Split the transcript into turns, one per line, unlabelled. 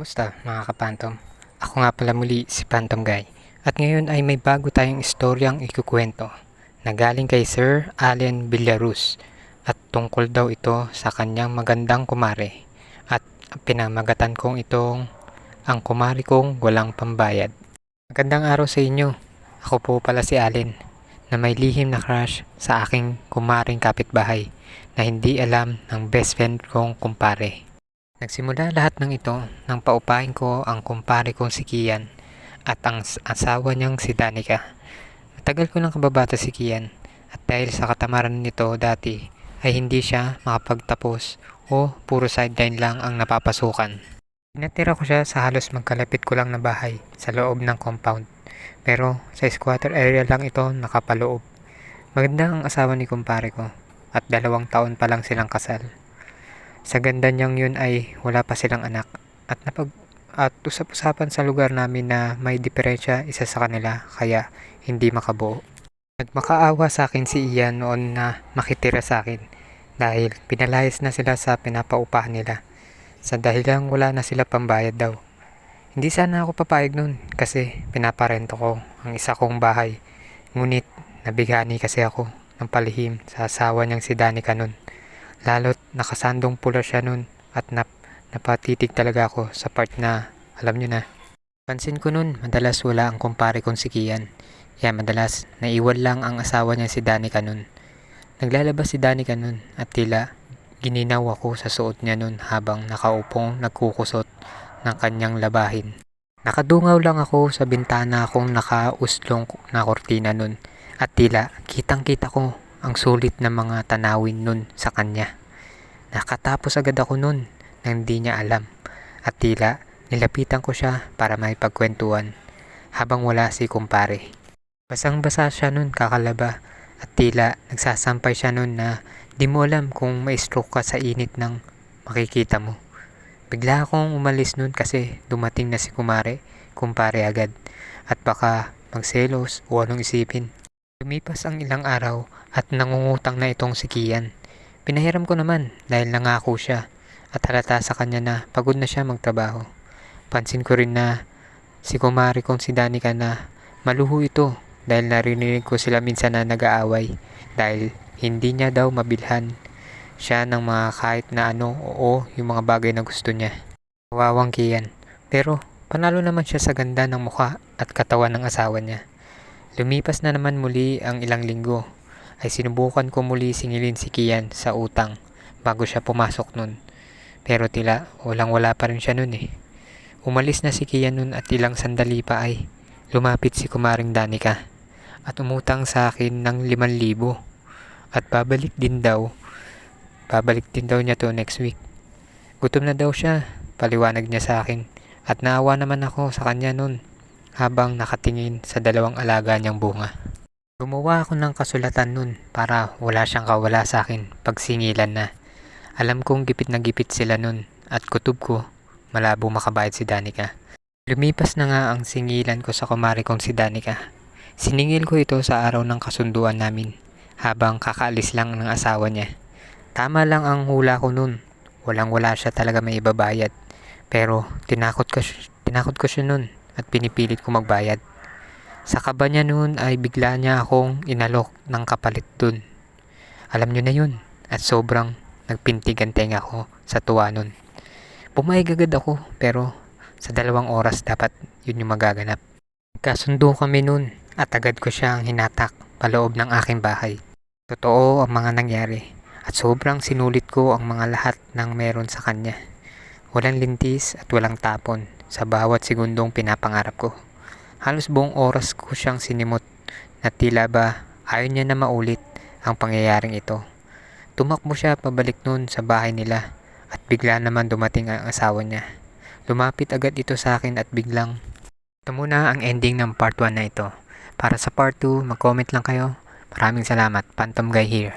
Musta mga kapantom? Ako nga pala muli si Phantom Guy at ngayon ay may bago tayong istoryang ikukwento na galing kay Sir Allen Villarus at tungkol daw ito sa kanyang magandang kumare at pinamagatan kong itong ang kumari kong walang pambayad. Magandang araw sa inyo. Ako po pala si Allen na may lihim na crush sa aking kumaring kapitbahay na hindi alam ng best friend kong kumpare. Nagsimula lahat ng ito nang paupahin ko ang kumpare kong si Kian at ang asawa niyang si Danica. Matagal ko nang kababata si Kian at dahil sa katamaran nito dati ay hindi siya makapagtapos o puro sideline lang ang napapasukan. Pinatira ko siya sa halos magkalapit ko lang na bahay sa loob ng compound. Pero sa squatter area lang ito nakapaloob. Maganda ang asawa ni kumpare ko at dalawang taon pa lang silang kasal. Sa ganda niyang yun ay wala pa silang anak at napag at usap-usapan sa lugar namin na may diferensya isa sa kanila kaya hindi makabuo. Nagmakaawa sa akin si Ian noon na makitira sa akin dahil pinalayas na sila sa pinapaupahan nila sa dahilang wala na sila pambayad daw. Hindi sana ako papayag nun kasi pinaparento ko ang isa kong bahay. Ngunit nabigani kasi ako ng palihim sa asawa niyang si Danica nun. Lalo't nakasandong pula siya nun at nap napatitig talaga ako sa part na alam nyo na. Pansin ko nun, madalas wala ang kumpare kong si Kian. Kaya madalas, naiwan lang ang asawa niya si Danica nun. Naglalabas si Danica nun at tila gininaw ako sa suot niya nun habang nakaupong nagkukusot ng kanyang labahin. Nakadungaw lang ako sa bintana kong nakauslong na kortina nun at tila kitang kita ko ang sulit ng mga tanawin nun sa kanya. Nakatapos agad ako nun nang hindi niya alam at tila nilapitan ko siya para may pagkwentuhan habang wala si kumpare. Basang basa siya nun kakalaba at tila nagsasampay siya nun na di mo alam kung may stroke ka sa init ng makikita mo. Bigla akong umalis nun kasi dumating na si kumare, kumpare agad at baka magselos o anong isipin. Lumipas ang ilang araw at nangungutang na itong si Kian. Pinahiram ko naman dahil nangako siya at halata sa kanya na pagod na siya magtrabaho. Pansin ko rin na si kumari kong si Danica na maluho ito dahil narinig ko sila minsan na nag-aaway dahil hindi niya daw mabilhan siya ng mga kahit na ano oo yung mga bagay na gusto niya. Kawawang Kian. Pero panalo naman siya sa ganda ng mukha at katawan ng asawa niya. Lumipas na naman muli ang ilang linggo ay sinubukan ko muli singilin si Kian sa utang bago siya pumasok nun. Pero tila walang wala pa rin siya nun eh. Umalis na si Kian nun at ilang sandali pa ay lumapit si kumaring Danica at umutang sa akin ng 5,000 at babalik din daw babalik din daw niya to next week. Gutom na daw siya, paliwanag niya sa akin at naawa naman ako sa kanya nun habang nakatingin sa dalawang alaga niyang bunga. Gumawa ako ng kasulatan nun para wala siyang kawala sa akin pag singilan na. Alam kong gipit na gipit sila nun at kutob ko malabo makabayad si Danica. Lumipas na nga ang singilan ko sa kumari kong si Danica. Siningil ko ito sa araw ng kasunduan namin habang kakaalis lang ng asawa niya. Tama lang ang hula ko nun. Walang wala siya talaga may ibabayad. Pero tinakot ko, tinakot ko siya nun at pinipilit ko magbayad. Sa kaba niya noon ay bigla niya akong inalok ng kapalit dun. Alam niyo na yun at sobrang nagpintigan tenga ko sa tuwa nun. Pumayag agad ako pero sa dalawang oras dapat yun yung magaganap. Kasundo kami nun at agad ko siyang hinatak paloob ng aking bahay. Totoo ang mga nangyari at sobrang sinulit ko ang mga lahat ng meron sa kanya. Walang lintis at walang tapon sa bawat segundong pinapangarap ko. Halos buong oras ko siyang sinimot na tila ba ayaw niya na maulit ang pangyayaring ito. Tumakbo siya pabalik nun sa bahay nila at bigla naman dumating ang asawa niya. Lumapit agad ito sa akin at biglang ito muna ang ending ng part 1 na ito. Para sa part 2, mag-comment lang kayo. Maraming salamat. Phantom Guy here.